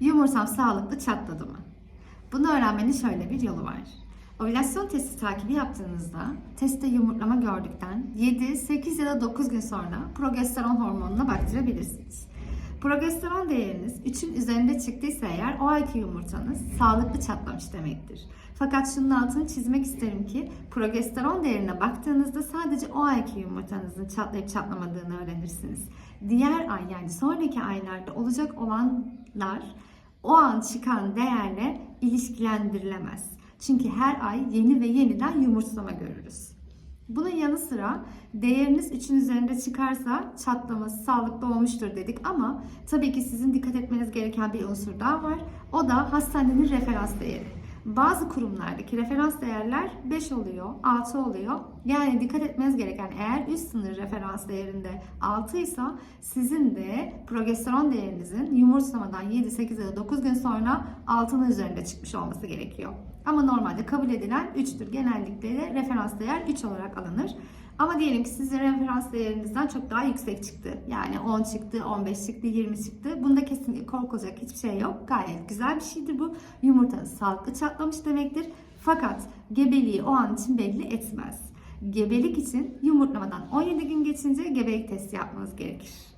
Yumurtam sağlıklı çatladı mı? Bunu öğrenmenin şöyle bir yolu var. Ovülasyon testi takibi yaptığınızda testte yumurtlama gördükten 7, 8 ya da 9 gün sonra progesteron hormonuna baktırabilirsiniz. Progesteron değeriniz 3'ün üzerinde çıktıysa eğer o ayki yumurtanız sağlıklı çatlamış demektir. Fakat şunun altını çizmek isterim ki progesteron değerine baktığınızda sadece o ayki yumurtanızın çatlayıp çatlamadığını öğrenirsiniz. Diğer ay yani sonraki aylarda olacak olanlar o an çıkan değerle ilişkilendirilemez. Çünkü her ay yeni ve yeniden yumurtlama görürüz. Bunun yanı sıra değeriniz 3'ün üzerinde çıkarsa çatlaması sağlıklı olmuştur dedik ama tabii ki sizin dikkat etmeniz gereken bir unsur daha var. O da hastanenin referans değeri. Bazı kurumlardaki referans değerler 5 oluyor, 6 oluyor. Yani dikkat etmeniz gereken eğer üst sınır referans değerinde 6 ise sizin de progesteron değerinizin yumurtlamadan 7, 8 ya da 9 gün sonra 6'nın üzerinde çıkmış olması gerekiyor. Ama normalde kabul edilen 3'tür. Genellikle de referans değer 3 olarak alınır. Ama diyelim ki sizin referans değerinizden çok daha yüksek çıktı. Yani 10 çıktı, 15 çıktı, 20 çıktı. Bunda kesinlikle korkulacak hiçbir şey yok. Gayet güzel bir şeydir bu. Yumurtanız sağlıklı çatlamış demektir. Fakat gebeliği o an için belli etmez. Gebelik için yumurtlamadan 17 gün geçince gebelik testi yapmanız gerekir.